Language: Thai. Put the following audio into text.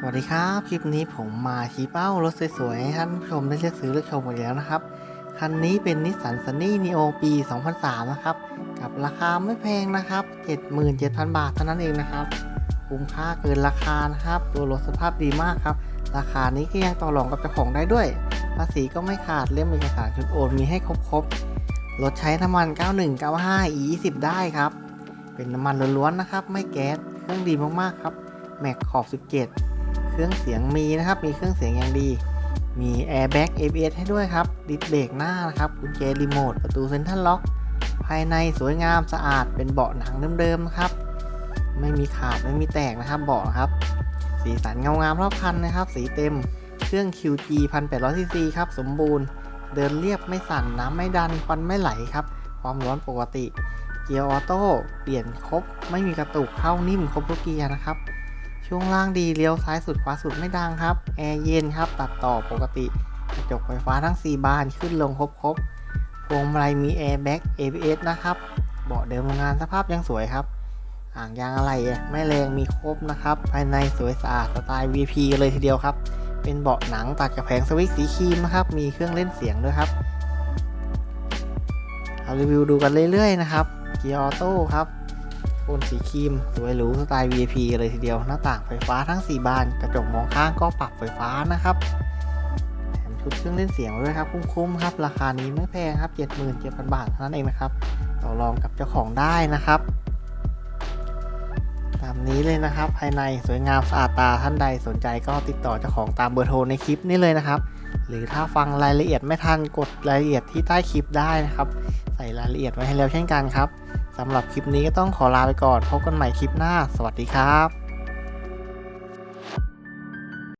สวัสดีครับ คลิปนี้ผมมาชี้เป้ารถสวยๆให้ท่านผู้ชมได้เลือกซื้อเลือกชมกันแล้วนะครับ คันนี้เป็นนิสสัน Sunny Neo ปี 2003 นะครับ กับราคาไม่แพงนะครับ 77,000 บาทเท่านั้นเองนะครับ คุ้มค่าเกินราคานะครับ ตัวรถสภาพดีมากครับ ราคานี้ก็ยังต่อรองกับเจ้าของได้ด้วย ภาษีก็ไม่ขาดเล่มเอกสารชุดโอนมีให้ครบๆ รถใช้น้ำมัน 91 95 E20 ได้ครับ เป็นน้ำมันล้วนๆนะครับ ไม่แก๊ส เครื่องดีมากๆครับ แม็กขอบ 17เค รื่องเสียงมีนะครับ มีเครื่องเสียงอย่างดี มีแอร์แบ็ก ABS ให้ด้วยครับ ดิสเบรกหน้านะครับกุญแจรีโมท ประตูเซ็นทรัลล็อก ภายในสวยงามสะอาด เป็นเบาะหนังเดิมๆนะครับ ไม่มีขาด ไม่มีแตกนะครับ เบาะนะครับ สีสันเงางามรอบคันนะครับ สีเต็ม เครื่อง QG 1800 cc ครับ สมบูรณ์ เดินเรียบไม่สั่น น้ำไม่ดัน ควันไม่ไหลครับ ความร้อนปกติ เกียร์ออโต้ เปลี่ยนครบ ไม่มีกระตุกเข้านิ่มครบทุกเกียร์นะครับ ช่วงล่างดีเลี้ยวซ้ายสุดขวาสุดไม่ดังครับ แอร์เย็นครับตัดต่อปกติ กระจกไฟฟ้าทั้ง 4 บานขึ้นลงครบครบพวงมาลัยมีแอร์แบ็ก ABS นะครับ เบาะเดิมโรงงานสภาพยังสวยครับ อ่างยางอะไรไม่แรงมีครบนะครับ ภายในสวยสะอาดสไตล์ VP เลยทีเดียวครับ เป็นเบาะหนังตัดกับแผงสวิตสีครีมนะครับ มีเครื่องเล่นเสียงด้วยครับเอารีวิวดูกันเรื่อยๆนะครับ เกียร์ออโต้ครับ นสีครีมสวยหรูสไตล์ VIP เลยทีเดียวหน้าต่างไฟฟ้าทั้ง 4 บาน กระจกมองข้างก็ปรับไฟฟ้านะครับแถมชุดเครื่องเล่นเสียงด้วยครับคุ้มๆครับ ราคานี้ไม่แพงครับ 77,000 บาทเท่านั้นเองนะครับต่อรองกับเจ้าของได้นะครับตามนี้เลยนะครับ ภายในสวยงามสะอาดตาท่านใดสนใจก็ติดต่อเจ้าของตามเบอร์โทรในคลิปนี้เลยนะครับ หรือถ้าฟังรายละเอียดไม่ทันกดรายละเอียดที่ใต้คลิปได้นะครับ ใส่รายละเอียดไว้ให้แล้วเช่นกันครับ สำหรับคลิปนี้ก็ต้องขอลาไปก่อน พบกันใหม่คลิปหน้า สวัสดีครับ